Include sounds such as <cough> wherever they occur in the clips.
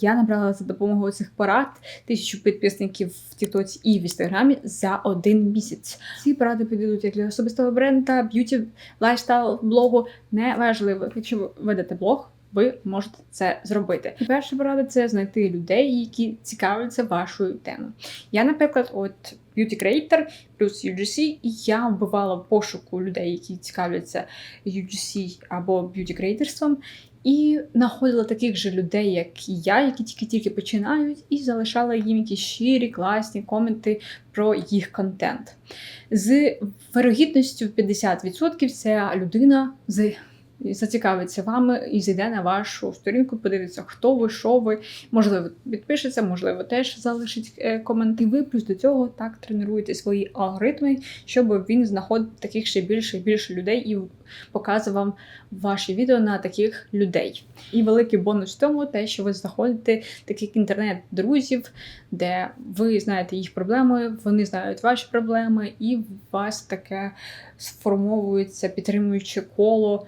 я набрала за допомогою цих порад тисячу підписників в Тіктоці і в Інстаграмі за один місяць. Ці поради підійдуть як для особистого бренда, б'юті, лайфстайл, блогу. Неважливо. Якщо ви ведете блог, ви можете це зробити. І перша порада це знайти людей, які цікавляться вашою темою. Я, наприклад, от beauty creator плюс UGC, і я вбивала пошуку людей, які цікавляться UGC або beauty creatorством, і знаходила таких же людей, як і я, які тільки-тільки починають, і залишала їм якісь щирі, класні коменти про їх контент. З вирогідністю 50% ця людина з зацікавиться вами і зайде на вашу сторінку, подивиться, хто ви, що ви. Можливо, підпишеться, можливо, теж залишить е, комент. І ви плюс до цього так тренуєте свої алгоритми, щоб він знаходив таких ще більше і більше людей і показував вам ваші відео на таких людей. І великий бонус в тому, те, що ви знаходите таких інтернет-друзів, де ви знаєте їх проблеми, вони знають ваші проблеми, і у вас таке сформовується підтримуюче коло.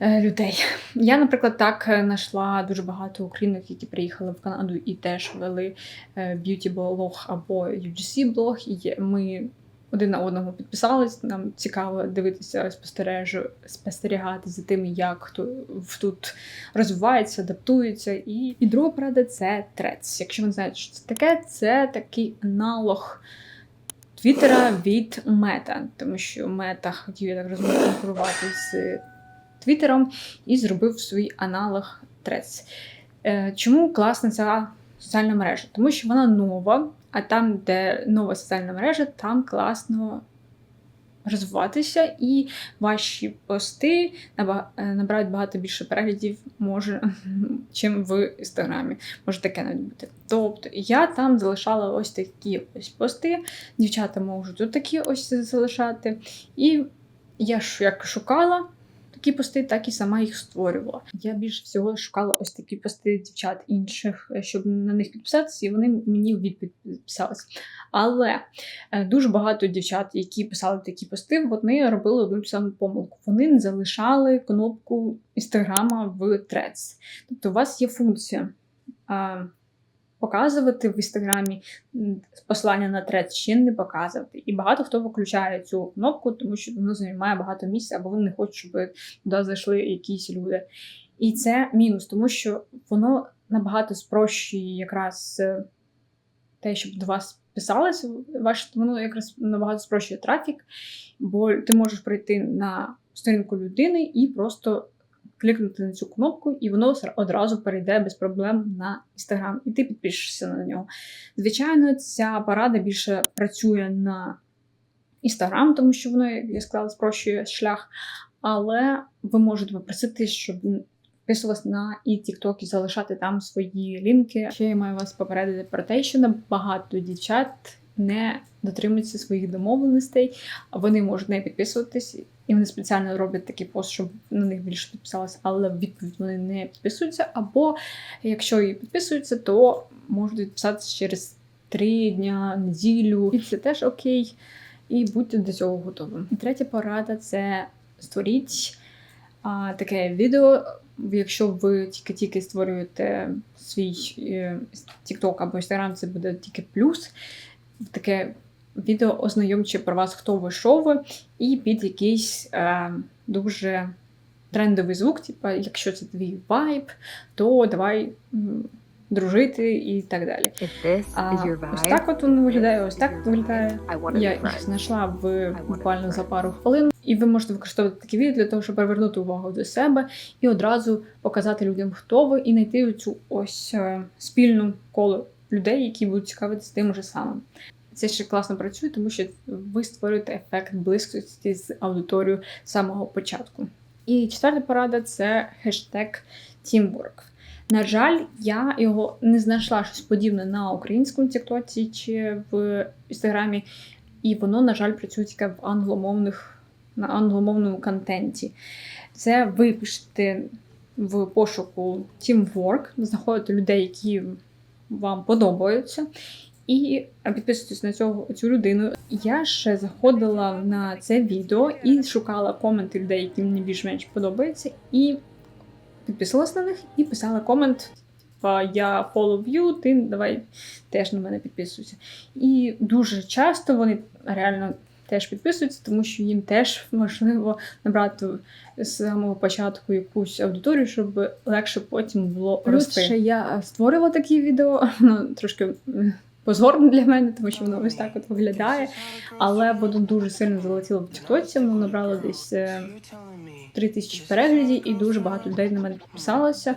Е, людей. Я, наприклад, так е, знайшла дуже багато українок, які приїхали в Канаду і теж вели б'юті-блог або UGC-блог. І ми один на одного підписались. Нам цікаво дивитися, спостережу, спостерігати за тим, як хто тут розвивається, адаптується. І і друга порада це трец. Якщо ви не знаєте, що це таке, це такий аналог. Твіттера від мета, тому що мета хотів я так розумію конкурувати з Твіттером і зробив свій аналог Threads. Е, чому класна ця соціальна мережа? Тому що вона нова, а там, де нова соціальна мережа, там класно розвиватися, і ваші пости е, набирають багато більше переглядів, може, <laughs> чим в інстаграмі. Може таке навіть бути. Тобто я там залишала ось такі ось пости. Дівчата можуть тут такі ось залишати. І я як шукала такі пости, так і сама їх створювала. Я більше всього шукала ось такі пости дівчат інших, е, щоб на них підписатися, і вони мені в відповідь підписалися. Але е, дуже багато дівчат, які писали такі пости, вони робили одну саму помилку. Вони не залишали кнопку інстаграма в Threads. Тобто у вас є функція показувати в інстаграмі послання на трет чи не показувати. І багато хто виключає цю кнопку, тому що воно займає багато місця, або вони не хочуть, щоб туди зайшли якісь люди. І це мінус, тому що воно набагато спрощує якраз е, те, щоб до вас писалося, ваше воно якраз набагато спрощує трафік, бо ти можеш прийти на сторінку людини і просто клікнути на цю кнопку, і воно одразу перейде без проблем на Інстаграм, і ти підпишешся на нього. Звичайно, ця порада більше працює на Інстаграм, тому що воно, як я сказала, спрощує шлях. Але ви можете попросити, щоб підписувалась на і TikTok і залишати там свої лінки. Ще я маю вас попередити про те, що багато дівчат не дотримуються своїх домовленостей, вони можуть не підписуватись і вони спеціально роблять такий пост, щоб на них більше підписалося, але в відповідь вони не підписуються. Або якщо і підписуються, то можуть відписатися через три дня, неділю. І це теж окей. І будьте до цього готові. І третя порада це створіть а, таке відео. Якщо ви тільки-тільки створюєте свій е, TikTok або Instagram, це буде тільки плюс. Таке відео ознайомче про вас, хто ви що ви, і під якийсь е, дуже трендовий звук, типу, якщо це твій вайб, то давай дружити і так далі. А, Ось так от воно виглядає, ось так виглядає. Я їх знайшла в буквально за пару хвилин. І ви можете використовувати такі відео для того, щоб привернути увагу до себе і одразу показати людям, хто ви, і знайти цю ось е, спільну коло людей, які будуть цікавитися тим же самим. Це ще класно працює, тому що ви створюєте ефект близькості з аудиторією з самого початку. І четверта порада це хештег Teamwork. На жаль, я його не знайшла щось подібне на українському тіктоці чи в інстаграмі, і воно, на жаль, працює тільки в англомовних, на англомовному контенті. Це ви пишете в пошуку Teamwork, знаходите людей, які вам подобаються, і підписуйтесь на цього цю людину. Я ще заходила на це відео і шукала коменти людей, які мені більш-менш подобаються, і підписалась на них і писала комент я follow you, ти давай теж на мене підписуйся. І дуже часто вони реально теж підписуються, тому що їм теж <laughs> важливо набрати з самого початку якусь аудиторію, щоб легше потім було Плюс рости. ще я створювала такі відео, <laughs> воно трошки позорно для мене, тому що воно ось так от виглядає. Але воно дуже сильно залетіло в Тіктоці, воно набрало десь е, 3 тисячі переглядів і дуже багато людей на мене підписалося.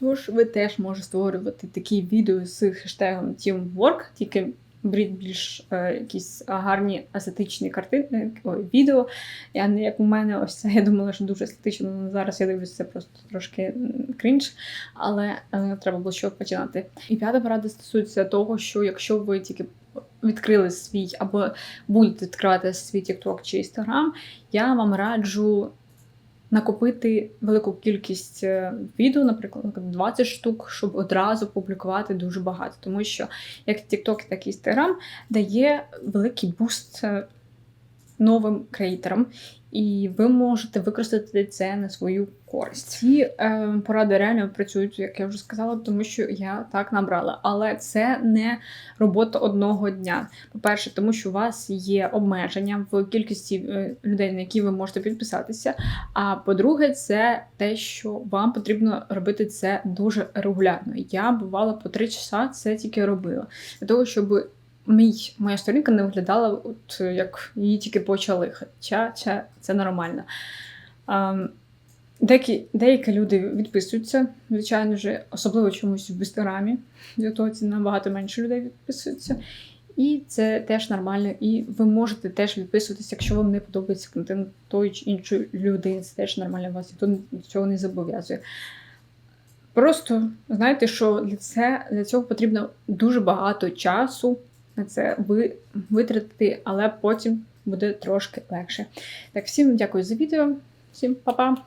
Тож ви теж можете створювати такі відео з хештегом Teamwork, тільки більш е, якісь гарні естетичні картини, ой, відео. Я не як у мене, ось це я думала, що дуже естетично, зараз я дивлюся, це просто трошки крінж, але е, треба було що починати. І п'ята порада стосується того, що якщо ви тільки відкрили свій або будете відкривати свій TikTok чи Instagram, я вам раджу накопити велику кількість е, відео, наприклад, 20 штук, щоб одразу публікувати дуже багато. Тому що як TikTok, так і Instagram дає великий буст е, новим креаторам, і ви можете використати це на свою користь. Ці е, поради реально працюють, як я вже сказала, тому що я так набрала. Але це не робота одного дня. По-перше, тому що у вас є обмеження в кількості е, людей, на які ви можете підписатися. А по-друге, це те, що вам потрібно робити це дуже регулярно. Я бувала по три часа це тільки робила для того, щоб мій моя сторінка не виглядала, от як її тільки почали. Хоча це, це нормально. Ем, Деякі, деякі люди відписуються, звичайно ж, особливо чомусь в інстаграмі. Зато це набагато менше людей відписуються. І це теж нормально. І ви можете теж відписуватися, якщо вам не подобається контент тої чи іншої людини. Це теж нормально, вас ніхто цього не зобов'язує. Просто знайте, що для, це, для цього потрібно дуже багато часу на це ви витратити, але потім буде трошки легше. Так, всім дякую за відео, всім па-па!